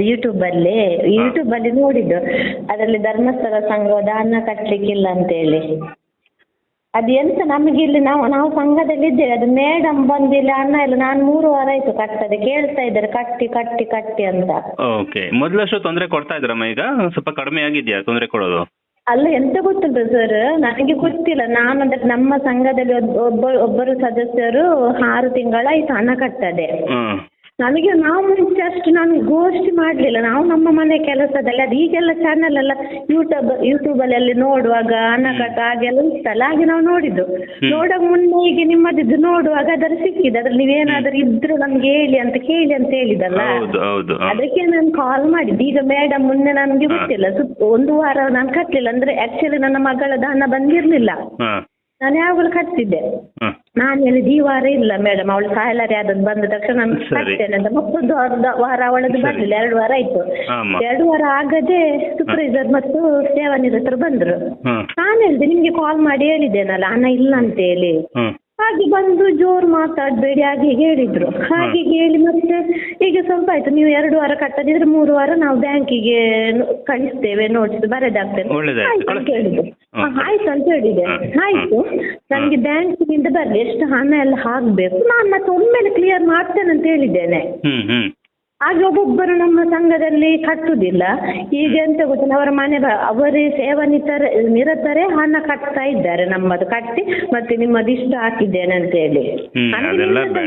YouTube ಅಲ್ಲಿ YouTube ಅಲ್ಲಿ ನೋಡಿದ್ದು. ಅದರಲ್ಲಿ ಧರ್ಮಸ್ಥಳ ಸಂಘದ ದಾನ ಕಟ್ಟಲಿಕ್ಕಿಲ್ಲ ಅಂತೇಳಿ. ಅದು ಎಂತ ನಮಗೆ ಇಲ್ಲಿ ನಾವು ನಾವು ಸಂಘದಲ್ಲಿ ಇದ್ದೇವೆ. ಅದು ಮೇಡಮ್ ಬಂದಿಲ್ಲ ಅನ್ನ ಇಲ್ಲ ನಾನು ಮೂರು ವಾರ ಆಯ್ತು ಕಟ್ಟದೆ ಕೇಳ್ತಾ ಇದ್ದಾರೆ ಕಟ್ಟಿ ಕಟ್ಟಿ ಕಟ್ಟಿ ಅಂತ. ಓಕೆ ಮೊದಲಷ್ಟು ತೊಂದರೆ ಕೊಡ್ತಾ ಇದ್ರಮ್ಮ ಈಗ? ಸ್ವಲ್ಪ ಕಡಿಮೆ ಆಗಿದೆಯಾ ತೊಂದರೆ ಕೊಡೋದು? ಅಲ್ಲ ಎಂತ ಗೊತ್ತುಂಟು ಸರ್ ನನಗೆ ಗೊತ್ತಿಲ್ಲ. ನಾನು ಅಂದ್ರೆ ನಮ್ಮ ಸಂಘದಲ್ಲಿ ಒಬ್ಬ ಒಬ್ಬ- ಒಬ್ಬರು ಸದಸ್ಯರು ಆರು ತಿಂಗಳಾಯ್ತು ಹಣ ಕಟ್ಟದೆ. ನನಗೆ ನಾವು ಮುಂಚೆ ಅಷ್ಟು ನಾನು ಗೋಷ್ಠಿ ಮಾಡ್ಲಿಲ್ಲ. ನಾವು ನಮ್ಮ ಮನೆ ಕೆಲಸದಲ್ಲಿ ಅದು ಈಗೆಲ್ಲ ಚಾನೆಲ್ ಎಲ್ಲ ಯೂಟ್ಯೂಬ್ ಯೂಟ್ಯೂಬ್ ಅಲ್ಲಿ ನೋಡುವಾಗ ಅನ್ನಕಟ್ಟ ಹಾಗೆಲ್ಲ ಇತ್ತಲ್ಲ ಹಾಗೆ ನಾವು ನೋಡಿದ್ದು. ನೋಡಕ್ ಮುನ್ನೆ ಈಗ ನಿಮ್ಮದಿದ್ದು ನೋಡುವಾಗ ಅದರ ಸಿಕ್ಕಿದೆ ಅದ್ರಲ್ಲಿ ನೀವೇನಾದ್ರೂ ಇದ್ರು ನಮ್ಗೆ ಹೇಳಿ ಅಂತ ಕೇಳಿ ಅಂತ ಹೇಳಿದಲ್ಲ ಅದಕ್ಕೆ ನಾನು ಕಾಲ್ ಮಾಡಿದ್ದು. ಈಗ ಮೇಡಮ್ ಮುನ್ನೆ ನನ್ಗೆ ಗೊತ್ತಿಲ್ಲ. ಒಂದು ವಾರ ನಾನು ಕಟ್ಟಲಿಲ್ಲ ಅಂದ್ರೆ ಆಕ್ಚುಲಿ ನನ್ನ ಮಗಳದ ಹಣ ಬಂದಿರ್ಲಿಲ್ಲ. ನಾನು ಯಾವಾಗಲೂ ಕಟ್ತಿದ್ದೆ ಹ್ಮ್. ನಾನು ಹೇಳಿದ್ದು ಈ ವಾರ ಇಲ್ಲ ಮೇಡಮ್ ಅವಳು ಸ್ಯಾಲರಿ ಆದದ್ದು ಬಂದ ತಕ್ಷಣ ನಾನು. ಕಟ್ತೇನೆ ಅಂತ ಮತ್ತೊಂದು ಅರ್ಧ ವಾರ ಅವಳದ್ದು ಬರ್ಲಿಲ್ಲ ಎರಡು ವಾರ ಆಯ್ತು. ಎರಡು ವಾರ ಆಗದೆ ಸೂಪರ್ವೈಸರ್ ಮತ್ತು ಸೇವಾ ನಿರತರು ಬಂದ್ರು. ನಾನು ಹೇಳಿದೆ ನಿಮ್ಗೆ ಕಾಲ್ ಮಾಡಿ ಹೇಳಿದ್ದೇನಲ್ಲ ಹಣ ಇಲ್ಲ ಅಂತ ಹೇಳಿ. ಹಾಗೆ ಬಂದು ಜೋರು ಮಾತಾಡಬೇಡಿ ಹಾಗೆ ಹೀಗೆ ಹೇಳಿದ್ರು. ಹಾಗೆ ಹೇಳಿ ಮತ್ತೆ ಈಗ ಸ್ವಲ್ಪ ಆಯ್ತು ನೀವು ಎರಡು ವಾರ ಕಟ್ಟದಿದ್ರೆ ಮೂರು ವಾರ ನಾವು ಬ್ಯಾಂಕಿಗೆ ಕಳಿಸ್ತೇವೆ ನೋಟ್ಸ್ ಬರೆದಾಗ್ತೇವೆ. ಆಯ್ತು ಅಂತ ಹೇಳಿದೆ ಹ, ಆಯ್ತು ಅಂತ ಹೇಳಿದೆ. ಆಯ್ತು. ನನಗೆ ಬ್ಯಾಂಕಿನಿಂದ ಬರ್ಲಿ ಎಷ್ಟು ಹಣ ಎಲ್ಲ ಹಾಕ್ಬೇಕು ನಾನು ಮತ್ತೆ ಒಮ್ಮೆಲೆ ಕ್ಲಿಯರ್ ಮಾಡ್ತೇನೆ ಅಂತ ಹೇಳಿದ್ದೇನೆ. ಹಾಗೆ ಒಬ್ಬೊಬ್ಬರು ನಮ್ಮ ಸಂಘದಲ್ಲಿ ಕಟ್ಟುದಿಲ್ಲ. ಈಗ ಎಂತ ಗೊತ್ತಿಲ್ಲ ಅವರ ಮನೆ ಬ- ಅವರೇ ಸೇವಾ ನಿತರ ನಿರತರೇ ಹಣ ಕಟ್ತಾ ಇದ್ದಾರೆ ನಮ್ಮದು. ಕಟ್ಟಿ ಮತ್ತೆ ನಿಮ್ಮದು ಇಷ್ಟ ಹಾಕಿದ್ದೇನೆ ಅಂತ ಹೇಳಿ.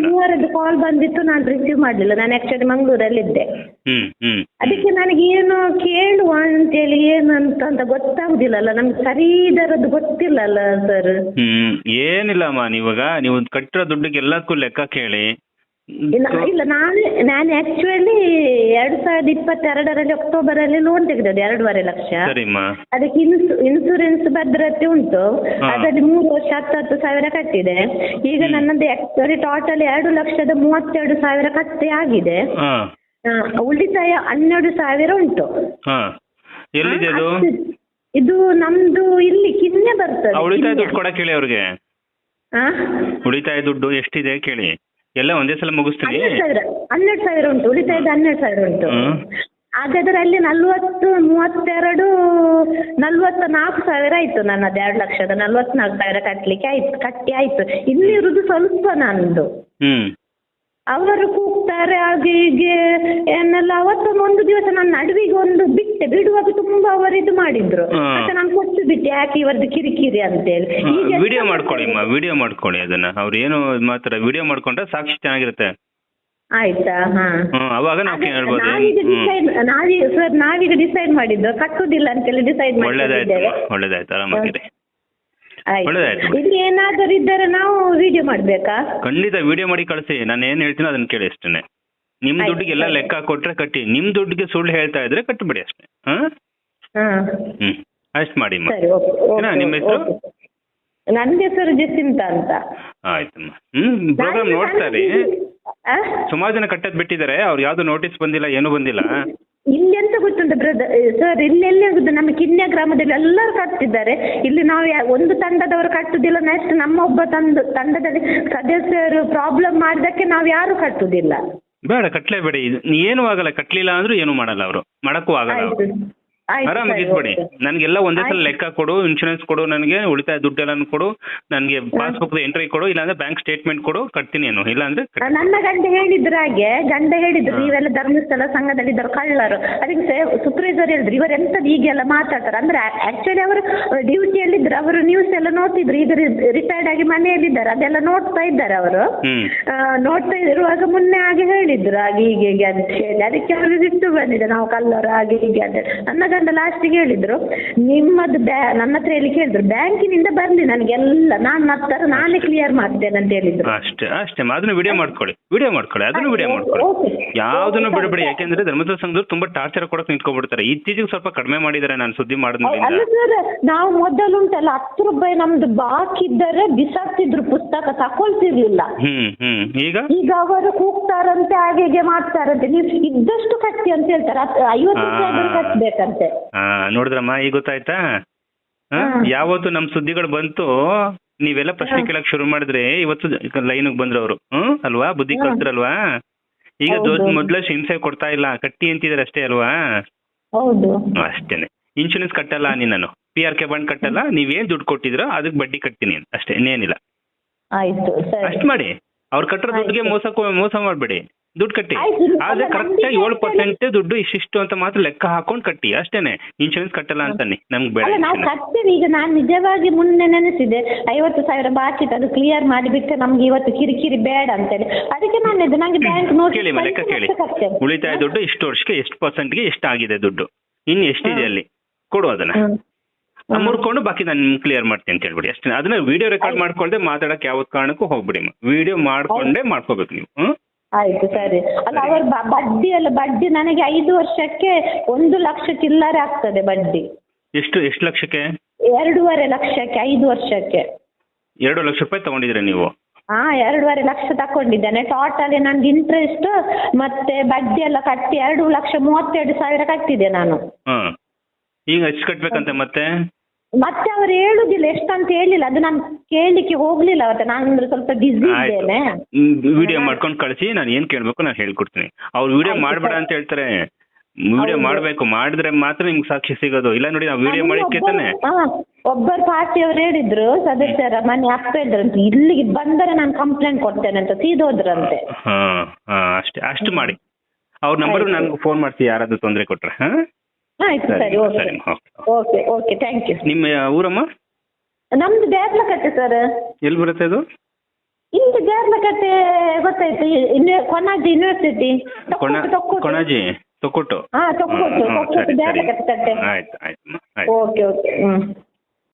ಮೂವರದ್ದು ಕಾಲ್ ಬಂದಿತ್ತು ನಾನು ರಿಸೀವ್ ಮಾಡಲಿಲ್ಲ. ನಾನು ಆಕ್ಚುಲಿ ಮಂಗಳೂರಲ್ಲಿದ್ದೆ. ಇದ್ದೆ ಅದಕ್ಕೆ ನನಗೆ ಏನು ಕೇಳುವ ಅಂತೇಳಿ ಏನು ಅಂತ ಅಂತ ಗೊತ್ತಾಗುದಿಲ್ಲಲ್ಲ. ನಮ್ಗೆ ಖರೀದರದ್ದು ಗೊತ್ತಿಲ್ಲಲ್ಲ ಸರ್ ಏನಿಲ್ಲ ಏನಿಲ್ಲಮ್ಮ ನೀವಾಗ ನೀವು ಕಟ್ಟಿರೋ ದುಡ್ಡಿಗೆ ಎಲ್ಲದಕ್ಕೂ ಲೆಕ್ಕ ಕೇಳಿ. ಇಲ್ಲ ಇಲ್ಲ ನಾನು ನಾನು ಆಕ್ಚುಲಿ ಎರಡು ಸಾವಿರದ ಇಪ್ಪತ್ತೆರಡರಲ್ಲಿ ಅಕ್ಟೋಬರ್ ಅಲ್ಲಿ ಲೋನ್ ತೆಗೆದದ್ದು ಎರಡೂವರೆ ಲಕ್ಷ. ಸರಿಮ್ಮ. ಅದಕ್ಕೆ ಇನ್ಸು ಇನ್ಸೂರೆನ್ಸ್ ಭದ್ರತೆ ಉಂಟು. ಅದರಲ್ಲಿ ಮೂರು ವರ್ಷ ಹತ್ತತ್ತು ಸಾವಿರ ಕಟ್ಟಿದೆ. ಈಗ ನನ್ನದು ಆಕ್ಚುಲಿ ಟೋಟಲ್ ಎರಡು ಲಕ್ಷದ ಮೂವತ್ತೆರಡು ಸಾವಿರ ಕಟ್ಟಿ ಆಗಿದೆ. ಹಾ. ಆ, ಉಳಿತಾಯ ಹನ್ನೆರಡು ಸಾವಿರ ಉಂಟು. ಹಾ. ಎಲ್ಲಿದೆ ಅದು? ಅಷ್ಟು- ಇದು ನಮ್ದು ಇಲ್ಲಿ ಕಿನ್ನೆ ಬರ್ತದೆ ಹಾ ಉಳಿತಾಯ. ದುಡ್ಡು ಅವ್ರಿಗೆ. ಆ? ಉಳಿತಾಯ ದುಡ್ಡು ಎಷ್ಟಿದೆ ಕೇಳಿ. ಎಲ್ಲ ಒಂದೇ ಸಲ ಮುಗಿಸ್ತೀನಿ ಹನ್ನೆರಡು ಸಾವಿರ ಹನ್ನೆರಡು ಸಾವಿರ ಉಂಟು ಉಳಿತಾಯದ ಹನ್ನೆರಡು ಸಾವಿರ ಉಂಟು. ಹ್ಮ್. ಹಾಗಾದ್ರೆ ಅಲ್ಲಿ ನಲ್ವತ್ತು ಮೂವತ್ತೆರಡು ನಲ್ವತ್ತ ನಾಲ್ಕು ಸಾವಿರ ಆಯ್ತು ನನ್ನದು ಎರಡು ಲಕ್ಷದ ನಲ್ವತ್ನಾಲ್ಕು ಸಾವಿರ ಕಟ್ಲಿಕ್ಕೆ ಆಯ್ತು ಕಟ್ಟಿ ಆಯ್ತು. ಇನ್ನಿರುದು ಸ್ವಲ್ಪ ನಂದು. ಹ್ಮ್. ಅವರು ಕೂಗ್ತಾರೆ ಹಾಗೆ ಹೀಗೆ ಏನೆಲ್ಲ ಅವತ್ತೊಂದು ಒಂದು ದಿವಸ ನಾನು ನಡುವಿಗೆ ಒಂದು ಬಿಟ್ಟೆ ಬಿಡುವಾಗ ತುಂಬಾ ಅವರು ಇದು ಮಾಡಿದ್ರು. ಮತ್ತೆ ನಾನು ಕೊಟ್ಟು ಬಿಟ್ಟೆ ಯಾಕೆ ಇವರದ್ದು ಕಿರಿಕಿರಿ ಅಂತೇಳಿ. ಹೇಳಿ ವಿಡಿಯೋ ಮಾಡ್ಕೊಳ್ಳಿ ವಿಡಿಯೋ ಮಾಡ್ಕೊಳ್ಳಿ ಅದನ್ನ. ಅವ್ರು ಏನು ಮಾತ್ರ ವಿಡಿಯೋ ಮಾಡ್ಕೊಂಡ್ರೆ ಸಾಕ್ಷಿ ಚೆನ್ನಾಗಿರುತ್ತೆ. ಆಯ್ತಾ? ಹಾ. ಅವಾಗ ನಾವು ಕೇಳ್ಬೋದು. ನಾವೀಗ ಡಿಸೈಡ್ ನಾವೀಗ ಸರ್ ನಾವೀಗ ಡಿಸೈಡ್ ಮಾಡಿದ್ದು ಕಟ್ಟುದಿಲ್ಲ ಅಂತೇಳಿ ಡಿಸೈಡ್ ಒಳ್ಳೇದಾಯ್ತು ಮಾಡಿದ್ದೇವೆ ಒಳ್ಳೇದಾಯ್ತು. ಆರಾಮಾಗಿರಿ. ಆಯ್ತು ಒಳ್ಳೆದಾಯ್ತು. ಇಲ್ಲಿ ಏನಾದರೂ ಇದ್ದರೆ ನಾವು ವಿಡಿಯೋ ಮಾಡ್ಬೇಕಾ? ಖಂಡಿತ ವಿಡಿಯೋ ಮಾಡಿ ಕಳಿಸಿ. ನಾನು ಏನ್ ಹೇಳ್ತೀನೋ ಅದನ್ನ ಕೇಳಿ ಅಷ್ಟೇ ನಿಮ್ ಆಯ್ತು, ದುಡ್ಡಿಗೆ ಎಲ್ಲ ಸರಿ. ಲೆಕ್ಕ ಕೊಟ್ರೆ ಕಟ್ಟಿ. ನಿಮ್ ದುಡ್ಡಿಗೆ ಸುಳ್ಳು ಹೇಳ್ತಾ ಇದ್ರೆ ಕಟ್ಟಿಬಿಡಿ ಅಷ್ಟೇ. ಹಾ? ಹಾ. ಹ್ಮ್. ಅಷ್ಟ್ ಮಾಡಿ ಅಮ್ಮ. ಸರಿ ಓಕೆ ಏನಾ ನಿಮ್ಮ ಹೆಸರು? ನನ್ನ ಹೆಸರು ಜಸಿಂತ ಅಂತ. ಆಯ್ತಮ್ಮ. ಹ್ಮ್ ಪ್ರೋಗ್ರಾಮ್ ನಾನು- ನೋಡ್ತಾರೆ ಆ? ಸುಮಾರು ಜನ ಕಟ್ಟದ್ ಬಿಟ್ಟಿದ್ದಾರೆ. ಅವ್ರು ಯಾವ್ದು ನೋಟಿಸ್ ಬಂದಿಲ್ಲ ಏನು ಬಂದಿಲ್ಲ. ಇಲ್ಲಿ ಎಂತ ಗೊತ್ತುಂಟ ಬ್ರದರ್ ಸರ್ ಇಲ್ಲಿ ಎಲ್ಲಿ ಆಗುದು? ನಮ್ಮ ಕಿನ್ಯ ಗ್ರಾಮದಲ್ಲಿ ಎಲ್ಲರೂ ಕಟ್ತಿದ್ದಾರೆ. ಇಲ್ಲಿ ನಾವು ಯಾ- ಒಂದು ತಂಡದವರು ಕಟ್ಟುದಿಲ್ಲ ನೆಕ್ಸ್ಟ್ ನಮ್ಮ ಒಬ್ಬ ತಂಡ ತಂಡದಲ್ಲಿ ಸದಸ್ಯರು ಪ್ರಾಬ್ಲಮ್ ಮಾಡಿದಕ್ಕೆ ನಾವು ಯಾರು ಕಟ್ಟುದಿಲ್ಲ. ಬೇಡ ಕಟ್ಟಲೇಬೇಡಿ ಏನು ಆಗಲ್ಲ ಕಟ್ಲಿಲ್ಲ ಅಂದ್ರೂ ಏನು ಮಾಡಲ್ಲ ಅವರು. ಮಾಡಕ್ಕೂ ಆಗಲ್ಲ ಆಯ್ತು. ಸರಿ, ಇದ್ಬಿಡಿ. ನನ್ಗೆಲ್ಲ ಒಂದೇ ಸಲ ಲೆಕ್ಕ ಕೊಡು ಇನ್ಶೂರೆನ್ಸ್ ಕೊಡು ನನಗೆ ಉಳಿತಾಯ ದುಡ್ಡೆಲ್ಲ ಕೊಡು ನನಗೆ ಪಾಸ್ಬುಕ್ ಎಂಟ್ರಿ ಕೊಡು ಇಲ್ಲಾಂದ್ರೆ ಬ್ಯಾಂಕ್ ಸ್ಟೇಟ್ಮೆಂಟ್ ಕೊಡು ಕಟ್ತೀನಿ ಏನು ಇಲ್ಲಾಂದ್ರೆ ಅಂದ್ರೆ ನನ್ನ ಗಂಡ ಹೇಳಿದ್ರ ಹಾಗೆ ಗಂಡ ಹೇಳಿದ್ರು ನೀವೆಲ್ಲ ಧರ್ಮಸ್ಥಳ ಸಂಘದಲ್ಲಿ ಇದ್ದಾರೆ ಕಳ್ಳರು. ಅದಕ್ಕೆ ಸೂಪರ್ವೈಸರ್ ಹೇಳಿದ್ರು ಇವರು ಎಂತದ್ದು ಈಗೆಲ್ಲ ಮಾತಾಡ್ತಾರೆ? ಅಂದ್ರೆ ಆಕ್ಚುಲಿ ಅವರು ಡ್ಯೂಟಿಯಲ್ಲಿದ್ರು ಅವರು ನ್ಯೂಸ್ ಎಲ್ಲ ನೋಡ್ತಿದ್ರು ಈಗ ರಿಟೈರ್ಡ್ ಆಗಿ ಮನೆಯಲ್ಲಿದ್ದಾರೆ ಅದೆಲ್ಲ ನೋಡ್ತಾ ಇದ್ದಾರೆ ಅವರು. ನೋಡ್ತಾ ಇರುವಾಗ ಮುನ್ನೆ ಹಾಗೆ ಹೇಳಿದ್ರು ಹಾಗೆ ಹೀಗೆ ಹೀಗೆ ಅಂತ ಹೇಳಿ. ಅದಕ್ಕೆ ಅವರು ಸಿಟ್ಟು ಬಂದಿದೆ ನಾವು ಕಲ್ಲರು ಹಾಗೆ ಹೀಗೆ ಅಂತ. ನನ್ನ ಗಂಡ ಲಾಸ್ಟಿಗೆ ಹೇಳಿದ್ರು. ನಿಮ್ಮದು ಬ್ಯಾ, ನನ್ನ ಹತ್ರ ಹೇಳಿ ಕೇಳಿದ್ರು. ಬ್ಯಾಂಕಿನಿಂದ ಬರ್ಲಿ ನನಗೆಲ್ಲ. ನಾನು ಮತ್ತೆ ನಾನೇ ಕ್ಲಿಯರ್ ಮಾಡ್ತೇನೆ ಅಂತ ಹೇಳಿದ್ರು. ಅಷ್ಟೇ ಅಷ್ಟೇ. ಅದನ್ನ ವಿಡಿಯೋ ಮಾಡ್ಕೊಳ್ಳಿ. ವಿಡಿಯೋ ಮಾಡ್ಕೊಳ್ಳಿ ಅದನ್ನು ವಿಡಿಯೋ ಮಾಡ್ಕೊಳ್ಳಿ. ಯಾವ್ದನ್ನು ಬಿಡಬೇಡಿ. ಯಾಕೆಂದ್ರೆ ಧರ್ಮಸ್ಥಳ ಸಂಘದವ್ರು ತುಂಬಾ ಟಾರ್ಚರ್ ಕೊಡಕ್ ನಿಂತ್ಕೊಬಿಡ್ತಾರೆ. ಇತ್ತೀಚೆಗೆ ಸ್ವಲ್ಪ ಕಡಿಮೆ ಮಾಡಿದ್ದಾರೆ ನಾನು ಸುದ್ದಿ ಅಲ್ಲ ಮಾಡಿದ್ರಿಂದ ಸರ್ ನಾವು ಮೊದಲು ಉಂಟಲ್ಲ ಹತ್ತು ರೂಪಾಯಿ ನಮ್ದು ಬಾಕಿದ್ದರೆ ಬಿಸಾಕ್ತಿದ್ರು ಪುಸ್ತಕ ತಕೊಳ್ತಿರ್ಲಿಲ್ಲ. ಹ್ಮ್ ಹ್ಮ್. ಈಗ? ಈಗ ಅವರು ಕೂಗ್ತಾರಂತೆ ಹಾಗೆ ಹೀಗೆ ಮಾಡ್ತಾರಂತೆ. ನೀವು ಇದ್ದಷ್ಟು ಕಟ್ಟಿ ಅಂತ ಹೇಳ್ತಾರೆ. ಹತ್ತು- ಐವತ್ತು ರೂಪಾಯಿ ಆದ್ರೂ. ಕಟ್ಬೇಕಂತೆ. ಆ, ನೋಡಿದ್ರಮ್ಮ ಈಗ ಗೊತ್ತಾಯ್ತಾ. ಯಾವತ್ತು ನಮ್ ಸುದ್ದಿಗಳು ಬಂತು ನೀವೆಲ್ಲ ಪ್ರಶ್ನೆ. ಕೇಳಕ್ ಶುರು ಮಾಡಿದ್ರೆ ಇವತ್ತು ಲೈನ್ಗೆ ಬಂದ್ರು ಅವರು ಹ್ಮ್? ಅಲ್ವಾ? ಬುದ್ಧಿ. ಕಲ್ತ್ರಲ್ವಾ? ಈಗ ಮೊದ್ಲು ಹಿಂಸೆ ಕೊಡ್ತಾ ಇಲ್ಲ ಕಟ್ಟಿ ಅಂತಿದ್ರೆ ಅಷ್ಟೇ ಅಲ್ವಾ? ಅಷ್ಟೇನೆ. ಇನ್ಶೂರೆನ್ಸ್ ಕಟ್ಟಲ್ಲ ನೀನು ನಾನು. ಪಿ ಆರ್ ಕೆ ಬಾಂಡ್ ಕಟ್ಟಲ್ಲ ನೀವೇನ್ ದುಡ್ಡು ಕೊಟ್ಟಿದ್ರೋ ಅದಕ್ಕೆ ಬಡ್ಡಿ ಕಟ್ತೀನಿ ಅಷ್ಟೇ ಇನ್ನೇನಿಲ್ಲ. ಅಷ್ಟ್ ಮಾಡಿ. ಅವ್ರು ಕಟ್ಟರೋ ದುಡ್ಡಿಗೆ ಮೋಸ ಮೋಸ ಮಾಡ್ಬೇಡಿ. ದುಡ್ಡು ಕಟ್ಟಿ. ಆದ್ರೆ ಕರೆಕ್ಟ್ ನಮ್ಗೆ ಏಳು ಪರ್ಸೆಂಟ್ ದುಡ್ಡು ಇಷ್ಟಿಷ್ಟು ಅಂತ ಮಾತ್ರ ಲೆಕ್ಕ ಹಾಕೊಂಡ್ ಕಟ್ಟಿ. ಅಷ್ಟೇನೆ. ಇನ್ಶೂರೆನ್ಸ್ ಕಟ್ಟಲ್ಲ ಅಂತಾನೆ. ನಮ್ಗೆ ಬೇಡ ಅಲ್ಲ ನಾವು ಕಟ್ತೇವೆ. ಈಗ ನಾನು ನಿಜವಾಗಿ ಮುನ್ನೆ ನೆನೆಸಿದೆ. ಐವತ್ತು ಸಾವಿರ ಬಾಕಿ ಅದು ಕ್ಲಿಯರ್ ಮಾಡಿಬಿಟ್ಟು ನಮ್ಗೆ ಇವತ್ತು ಕಿರಿಕಿರಿ ಬೇಡ ಅಂತೇಳಿ. ಅದಕ್ಕೆ ನಾನು ಇದು ನಂಗೆ ಬ್ಯಾಂಕ್ ಕೇಳಿ ಮ, ಲೆಕ್ಕ ಕೇಳಿ. ಉಳಿತಾಯ ದುಡ್ಡು ಇಷ್ಟು ವರ್ಷಕ್ಕೆ ಎಷ್ಟು ಪರ್ಸೆಂಟ್ಗೆ ಎಷ್ಟು ಆಗಿದೆ ದುಡ್ಡು? ಇನ್ನು ಎಷ್ಟಿದೆ ಅಲ್ಲಿ? ಕೊಡು ಅದನ್ನ. ಮುರ್ಕೊಂಡು ಬಾಕಿ ನಾನು ಕ್ಲಿಯರ್ ಮಾಡ್ತೀನಿ ಅಂತ ಹೇಳ್ಬಿಡಿ. ಅಷ್ಟೇ ಅದನ್ನ ವಿಡಿಯೋ ರೆಕಾರ್ಡ್ ಮಾಡ್ಕೊಳ್ದೆ ಮಾತಾಡಕ್ ಯಾವ ಕಾರಣಕ್ಕೂ ಹೋಗ್ಬಿಡಿ ವಿಡಿಯೋ ಮಾಡ್ಕೊಂಡೇ ಮಾಡ್ಕೋಬೇಕು ನೀವು. ಆಯ್ತು ಸರಿ. ಅಲ್ಲ ಅವರು ಬಡ್ಡಿ ಅಲ್ಲ ಬಡ್ಡಿ ನನಗೆ ಐದು ವರ್ಷಕ್ಕೆ ಒಂದು ಲಕ್ಷ ಚಿಲ್ಲರೆ ಆಗ್ತದೆ ಬಡ್ಡಿ. ಎಷ್ಟು ಎಷ್ಟು ಲಕ್ಷಕ್ಕೆ? ಎರಡೂವರೆ ಲಕ್ಷಕ್ಕೆ ಐದು ವರ್ಷಕ್ಕೆ. ಎರಡು ಲಕ್ಷ ರೂಪಾಯಿ ತಗೊಂಡಿದ್ರೆ ನೀವು? ಹಾ ಎರಡೂವರೆ ಲಕ್ಷ ತಕೊಂಡಿದ್ದೇನೆ ಟೋಟಲಿ ನನ್ಗೆ ಇಂಟ್ರೆಸ್ಟ್ ಮತ್ತೆ ಬಡ್ಡಿ ಎಲ್ಲ ಕಟ್ಟಿ ಎರಡು ಲಕ್ಷ ಮೂವತ್ತೆರಡು ಸಾವಿರ ಕಟ್ಟಿದೆ ನಾನು. ಹ್ಮ್. ಈಗ ಎಷ್ಟು ಕಟ್ಬೇಕಂತೆ ಮತ್ತೆ? ಮತ್ತೆ ಅವ್ರು ಹೇಳುದಿಲ್ಲ ಎಷ್ಟಂತ ಹೇಳಿಲ್ಲ. ಅದು ನಾನು ಕೇಳಲಿಕ್ಕೆ ಹೋಗ್ಲಿಲ್ಲ ಅವತ್ತೆ. ನಾನು ಅಂದ್ರೆ ಸ್ವಲ್ಪ ಬಿಸಿ ಇದ್ದೇನೆ. ವಿಡಿಯೋ ಮಾಡ್ಕೊಂಡು ಕಳಿಸಿ ನಾನು ಏನ್ ಕೇಳ್ಬೇಕು ನಾನು ಹೇಳ್ಕೊಡ್ತೀನಿ. ಅವ್ರು ವಿಡಿಯೋ ಮಾಡ್ಬೇಡ ಅಂತ ಹೇಳ್ತಾರೆ. ವಿಡಿಯೋ. ಮಾಡ್ಬೇಕು ಮಾಡಿದ್ರೆ ಮಾತ್ರ ನಿಮ್ಗೆ ಸಾಕ್ಷಿ ಸಿಗೋದು. ಇಲ್ಲ ನೋಡಿ ನಾವು ವಿಡಿಯೋ ಮಾಡಿಕ್ಕೆ ತಾನೆ? ಒಬ್ಬರು ಪಾರ್ಟಿಯವ್ರು ಹೇಳಿದ್ರು ಸದಸ್ಯರ ಮನೆ ಅಪ್ಪ ಇದ್ರಂತ ಇಲ್ಲಿಗೆ ಬಂದರೆ ನಾನು ಕಂಪ್ಲೇಂಟ್ ಕೊಡ್ತೇನೆ ಅಂತ ಸೀದೋದ್ರಂತೆ ಹಾ ಹಾ ಅಷ್ಟೇ. ಅಷ್ಟು ಮಾಡಿ. ಅವ್ರ ನಂಬರ್. ನನ್ಗೆ ಫೋನ್ ಮಾಡ್ತೀವಿ ಯಾರಾದ್ರೂ ತೊಂದರೆ ಕೊಟ್ರೆ ಹಾ? ಆಯ್ತು ಸರಿ, ಓಕೆ ಸರಿ, ಓಕೆ. ಓಕೆ ಥ್ಯಾಂಕ್ ಯು ನಿಮ್ಮ ಊರಮ್ಮ? ನಮ್ದು ಬೇರ್ಲಕಟ್ಟೆ ಸರ್ ಎಲ್ಲಿ ಬರುತ್ತೆ ಅದು? ಇಲ್ಲಿ ದೇರ್ಲಕಟ್ಟೆ ಗೊತ್ತಾಯ್ತು ಇನ್ನು ಕೊನಾಜಿ ಯೂನಿವರ್ಸಿಟಿ ಕೊಣಾಜಿ ತೊಕ್ಕೊಟ್ಟು ಹಾ ಸರಿ, ಸರಿ. ದೇರ್ಲಕಟ್ಟೆ ಕಟ್ಟೆ. ಆಯ್ತು ಆಯ್ತು ಆಯ್ತು. Okay okay hmm.